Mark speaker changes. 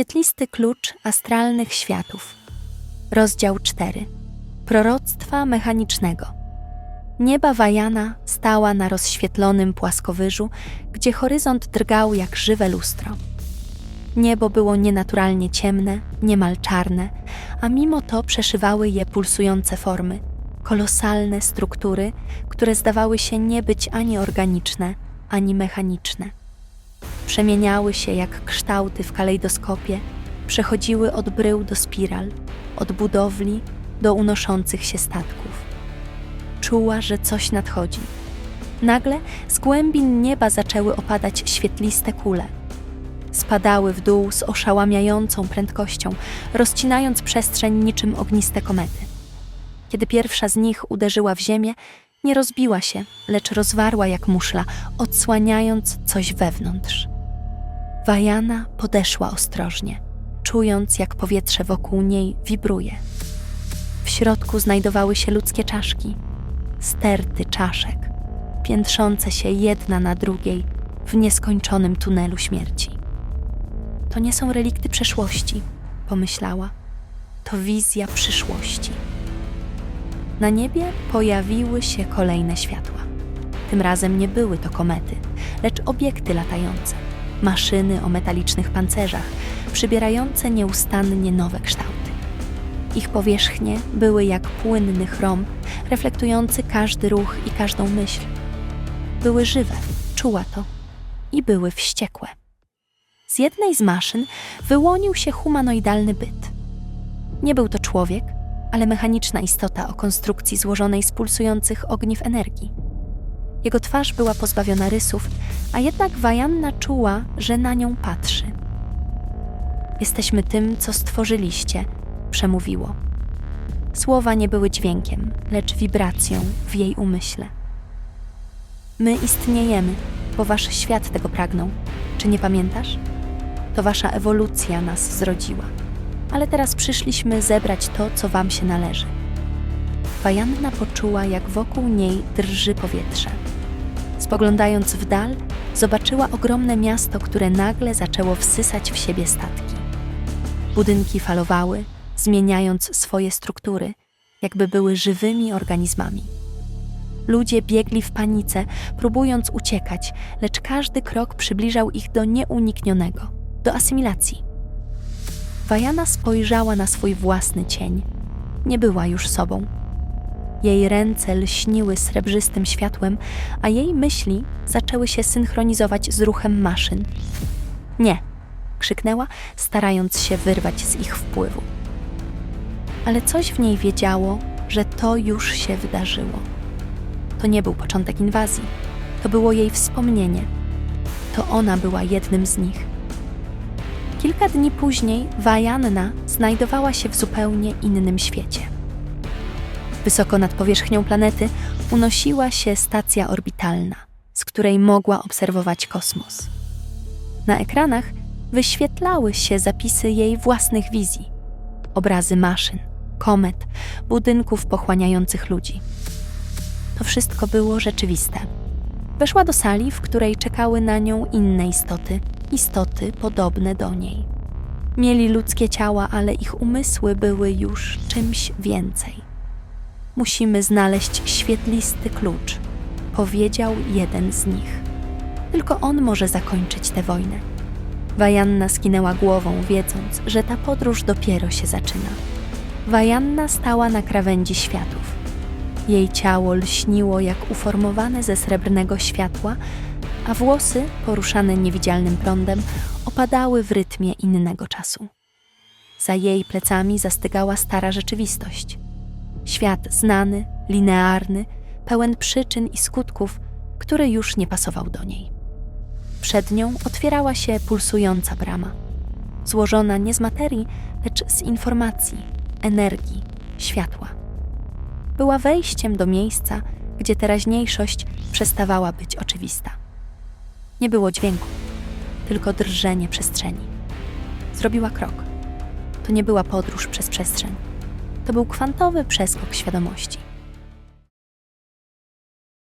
Speaker 1: Świetlisty klucz astralnych światów. Rozdział 4. Proroctwa mechanicznego. Nieba Wajana stała na rozświetlonym płaskowyżu, gdzie horyzont drgał jak żywe lustro. Niebo było nienaturalnie ciemne, niemal czarne, a mimo to przeszywały je pulsujące formy, kolosalne struktury, które zdawały się nie być ani organiczne, ani mechaniczne. Przemieniały się jak kształty w kalejdoskopie, przechodziły od brył do spiral, od budowli do unoszących się statków. Czuła, że coś nadchodzi. Nagle z głębin nieba zaczęły opadać świetliste kule. Spadały w dół z oszałamiającą prędkością, rozcinając przestrzeń niczym ogniste komety. Kiedy pierwsza z nich uderzyła w ziemię, nie rozbiła się, lecz rozwarła jak muszla, odsłaniając coś wewnątrz. Wajana podeszła ostrożnie, czując jak powietrze wokół niej wibruje. W środku znajdowały się ludzkie czaszki, sterty czaszek, piętrzące się jedna na drugiej w nieskończonym tunelu śmierci. To nie są relikty przeszłości, pomyślała. To wizja przyszłości. Na niebie pojawiły się kolejne światła. Tym razem nie były to komety, lecz obiekty latające, maszyny o metalicznych pancerzach, przybierające nieustannie nowe kształty. Ich powierzchnie były jak płynny chrom, reflektujący każdy ruch i każdą myśl. Były żywe, czuła to i były wściekłe. Z jednej z maszyn wyłonił się humanoidalny byt. Nie był to człowiek, ale mechaniczna istota o konstrukcji złożonej z pulsujących ogniw energii. Jego twarz była pozbawiona rysów, a jednak Wajanna czuła, że na nią patrzy. Jesteśmy tym, co stworzyliście, przemówiło. Słowa nie były dźwiękiem, lecz wibracją w jej umyśle. My istniejemy, bo wasz świat tego pragnął. Czy nie pamiętasz? To wasza ewolucja nas zrodziła. Ale teraz przyszliśmy zebrać to, co wam się należy. Wajanna poczuła, jak wokół niej drży powietrze. Spoglądając w dal, zobaczyła ogromne miasto, które nagle zaczęło wsysać w siebie statki. Budynki falowały, zmieniając swoje struktury, jakby były żywymi organizmami. Ludzie biegli w panice, próbując uciekać, lecz każdy krok przybliżał ich do nieuniknionego, do asymilacji. Wajana spojrzała na swój własny cień. Nie była już sobą. Jej ręce lśniły srebrzystym światłem, a jej myśli zaczęły się synchronizować z ruchem maszyn. Nie! krzyknęła, starając się wyrwać z ich wpływu. Ale coś w niej wiedziało, że to już się wydarzyło. To nie był początek inwazji, to było jej wspomnienie. To ona była jednym z nich. Kilka dni później Wajanna znajdowała się w zupełnie innym świecie. Wysoko nad powierzchnią planety unosiła się stacja orbitalna, z której mogła obserwować kosmos. Na ekranach wyświetlały się zapisy jej własnych wizji, obrazy maszyn, komet, budynków pochłaniających ludzi. To wszystko było rzeczywiste. Weszła do sali, w której czekały na nią inne istoty, istoty podobne do niej. Mieli ludzkie ciała, ale ich umysły były już czymś więcej. Musimy znaleźć świetlisty klucz, powiedział jeden z nich. Tylko on może zakończyć tę wojnę. Wajanna skinęła głową, wiedząc, że ta podróż dopiero się zaczyna. Wajanna stała na krawędzi światów. Jej ciało lśniło jak uformowane ze srebrnego światła, a włosy, poruszane niewidzialnym prądem, opadały w rytmie innego czasu. Za jej plecami zastygała stara rzeczywistość. Świat znany, linearny, pełen przyczyn i skutków, który już nie pasował do niej. Przed nią otwierała się pulsująca brama, złożona nie z materii, lecz z informacji, energii, światła. Była wejściem do miejsca, gdzie teraźniejszość przestawała być oczywista. Nie było dźwięku, tylko drżenie przestrzeni. Zrobiła krok. To nie była podróż przez przestrzeń. To był kwantowy przeskok świadomości.